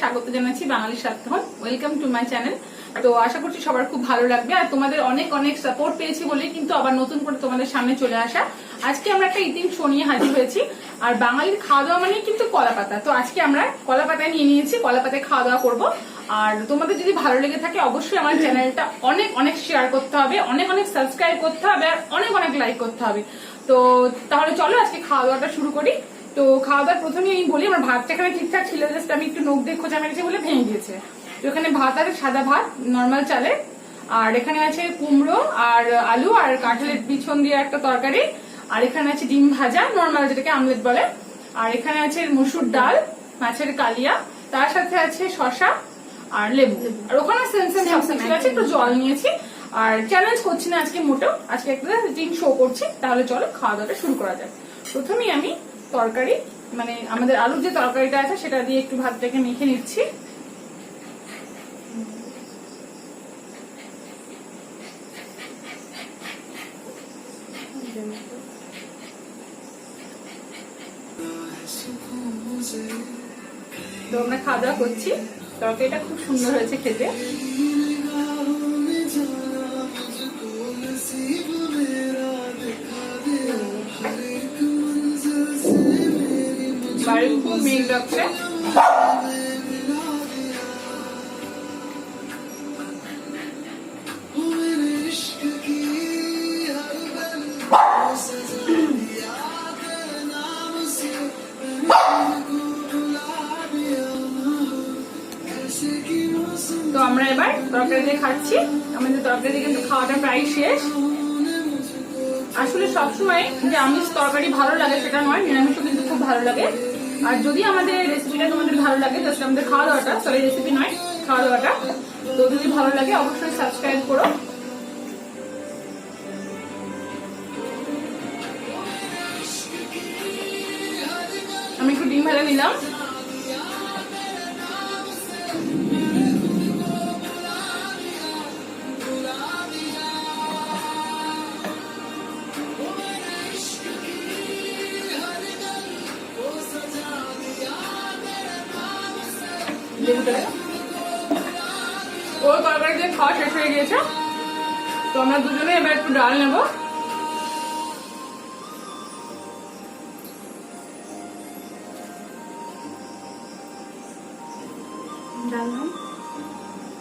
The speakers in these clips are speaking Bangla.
স্বাগত জানাচ্ছি বাঙালি সাতক্ষণ ওয়েলকাম টু মাই চ্যানেল তো আশা করছি সবার খুব ভালো লাগবে। আর তোমাদের অনেক অনেক সাপোর্ট পেয়েছি বলে কিন্তু আবার নতুন করে তোমাদের সামনে চলে আসা। আজকে আমরা একটা ইটিং শো নিয়ে হাজির হয়েছি। আর বাঙালির খাওয়া দাওয়া মানে কিন্তু কলা পাতা তো আজকে আমরা কলা পাতায় নিয়ে নিয়েছি কলা পাতায় খাওয়া দাওয়া করব। আর তোমাদের যদি ভালো লেগে থাকে, অবশ্যই আমার চ্যানেলটা অনেক অনেক শেয়ার করতে হবে, অনেক অনেক সাবস্ক্রাইব করতে হবে, আর অনেক অনেক লাইক করতে হবে। তো তাহলে চলো আজকে খাওয়া দাওয়াটা শুরু করি। তো খাওয়া দাওয়ার প্রথমে আমি বলি আমার ভাতটা এখানে ঠিকঠাক ছিল জাস্ট আমি একটু নোখ দিয়ে খোঁচা মেরেছি বলে ভেঙে গিয়েছে। তো এখানে ভাত আর সাদা ভাত নর্মাল চালে আর এখানে আছে কুমড়ো আর আলু আর কাঁঠালের পিছন দিয়ে একটা তরকারি। আর এখানে আছে ডিম ভাজা নর্মাল যেটাকে আমলেট বলে। আর এখানে আছে মসুর ডাল মাছের কালিয়া তার সাথে আছে শশা আর লেবু। আর ওখানে সেন্সেন সবকিছু আছে একটু জল নিয়েছি। আর চ্যালেঞ্জ করছি না আজকে মোটেও। আজকে একটা ডিম শো করছি তাহলে চলো খাওয়া দাওয়াটা শুরু করা যাক। প্রথমেই আমি তরকারি মানে আমাদের আলুর যে তরকারিটা আছে সেটা দিয়ে একটু ভাতটাকে মেখে নিচ্ছি। তো আমরা খাওয়া দাওয়া করছি। তরকারিটা খুব সুন্দর হয়েছে খেতে। খুব মেঘ ডাকছে তো আমরা এবার তরকারি দিয়ে খাচ্ছি। আমাদের তরকারি দিয়ে কিন্তু খাওয়াটা প্রায় শেষ। আসলে সবসময় যে আমিষ তরকারি ভালো লাগে সেটা নয়, নিরামিষও কিন্তু খুব ভালো লাগে। আর যদি আমাদের রেসিপিটা তোমাদের ভালো লাগে জাস্ট আমাদের খাওয়া দাওয়াটা সরি রেসিপি নয় খাওয়া দাওয়াটা তো যদি ভালো লাগে, অবশ্যই সাবস্ক্রাইব করো। আমি একটু ডিম ভাজা নিলাম। ওর তরকারি দিয়ে খাওয়া শেষ হয়ে গিয়েছে। তো আমরা দুজনে এবার একটু ডাল নেব।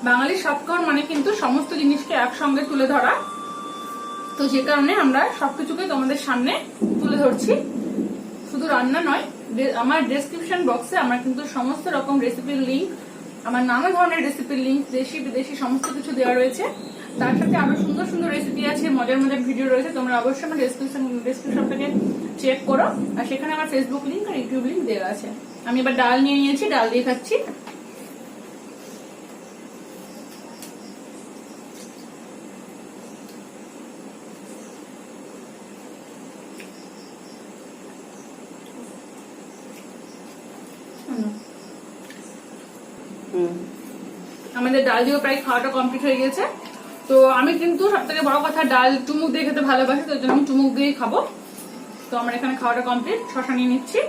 বাঙালির সৎকর মানে কিন্তু সমস্ত জিনিসকে একসঙ্গে তুলে ধরা। তো যে কারণে আমরা সবকিছুকে তোমাদের সামনে তুলে ধরছি। শুধু রান্না নয় আমার ডেসক্রিপশন বক্সে আমার কিন্তু সমস্ত রকম রেসিপির লিঙ্ক আমার নানা ধরনের রেসিপির লিঙ্ক দেশি, বিদেশি সমস্ত কিছু দেওয়া রয়েছে। তার সাথে আরও সুন্দর সুন্দর রেসিপি আছে, মজার মজার ভিডিও রয়েছে, তোমরা অবশ্যই আমার ডেসক্রিপশন ডেসক্রিপশনটাকে চেক করো। আর সেখানে আমার ফেসবুক লিঙ্ক আর ইউটিউব লিঙ্ক দেওয়া আছে। আমি এবার ডাল নিয়ে নিয়েছি, ডাল দিয়ে খাচ্ছি। আমাদের ডাল দিয়েও প্রায় খাওয়াটা কমপ্লিট হয়ে গেছে। তো আমি কিন্তু সব থেকে বড় কথা, ডাল চুমুক দিয়ে খেতে ভালোবাসি, তো আমি চুমুক দিয়েই খাব। তো আমার এখানে খাওয়াটা কমপ্লিট শশা নিয়ে নিচ্ছি।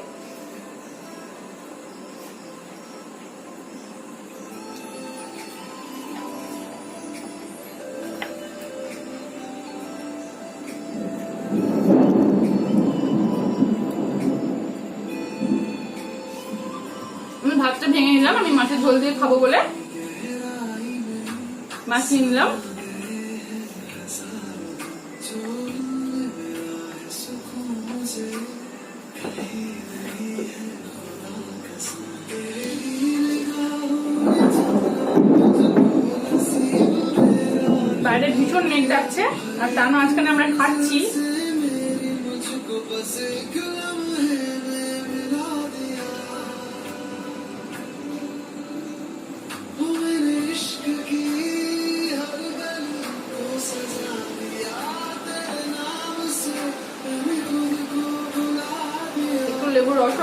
ভাতটা ভেঙে নিলাম, আমি মাছের ঝোল দিয়ে খাব বলে। মাছ নিয়ে নিলাম বাইরে ভীষণ মেঘ যাচ্ছে আর তার মাঝখানে আমরা খাচ্ছি।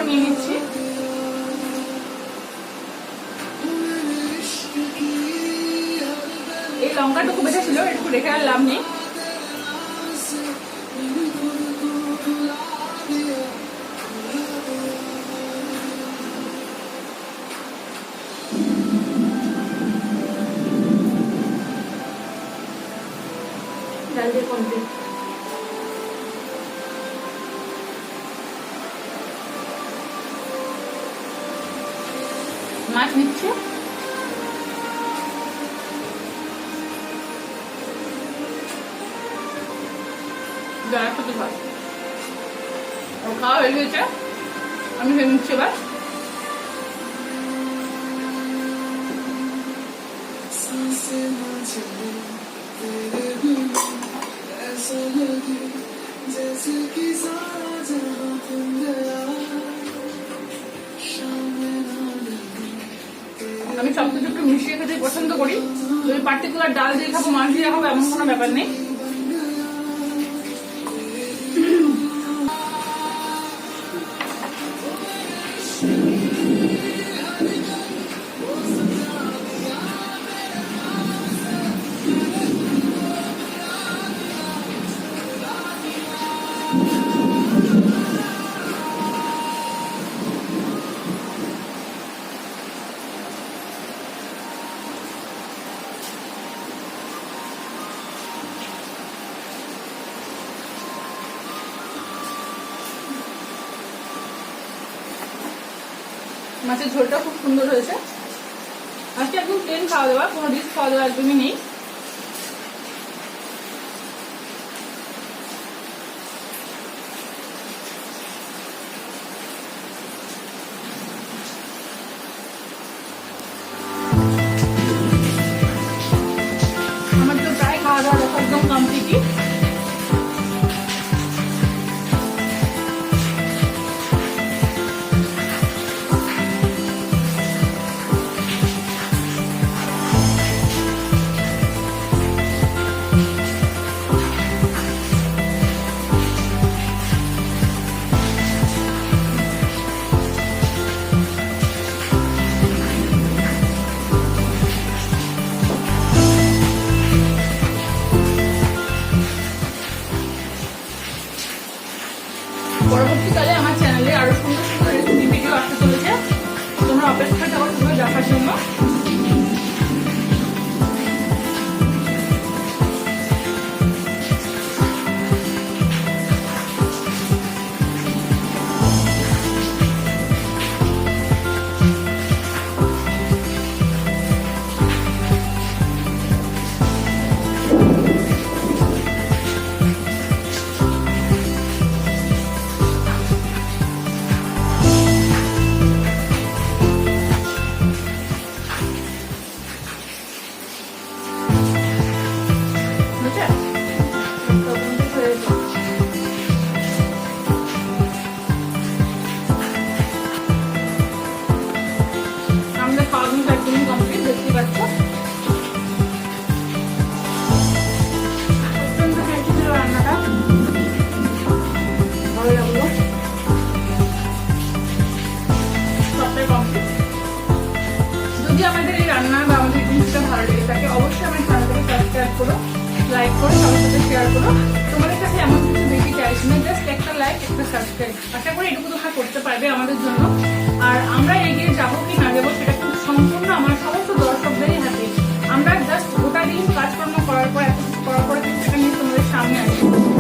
নিয়ে নিচ্ছি। এই লঙ্কাটুকু বেঁচে ছিল একটু রেখে আর লাভ নেই। মাছ নিচ্ছে। জলের সাথে ভাত খাওয়া হয়ে গেছে। আমি ভেবে নিচ্ছি এবার। जैसे कि सारा तुम गया আমি সব কিছু একটু মিশিয়ে খেতে পছন্দ করি। পার্টিকুলার ডাল দিয়ে খাব মাছ দিয়ে খাব, এমন কোনো ব্যাপার নেই। মাছের ঝোলটা খুব সুন্দর হয়েছে। আজকে একদম প্লেন খাওয়া দাওয়া, কোনো ডিশ খাওয়া দাওয়া একদমই নেই। অপেক্ষা করব দেখার জন্য। আশা করি এটুকু তোমরা করতে পারবে আমাদের জন্য। আর আমরা এগিয়ে যাব কি না যাব সেটা খুব সম্পূর্ণ আমার সমস্ত দর্শকদেরই হাতে। আমরা জাস্ট গোটা দিন কাজকর্ম করার পর এত করার পর সেটা নিয়ে তোমাদের সামনে আসব।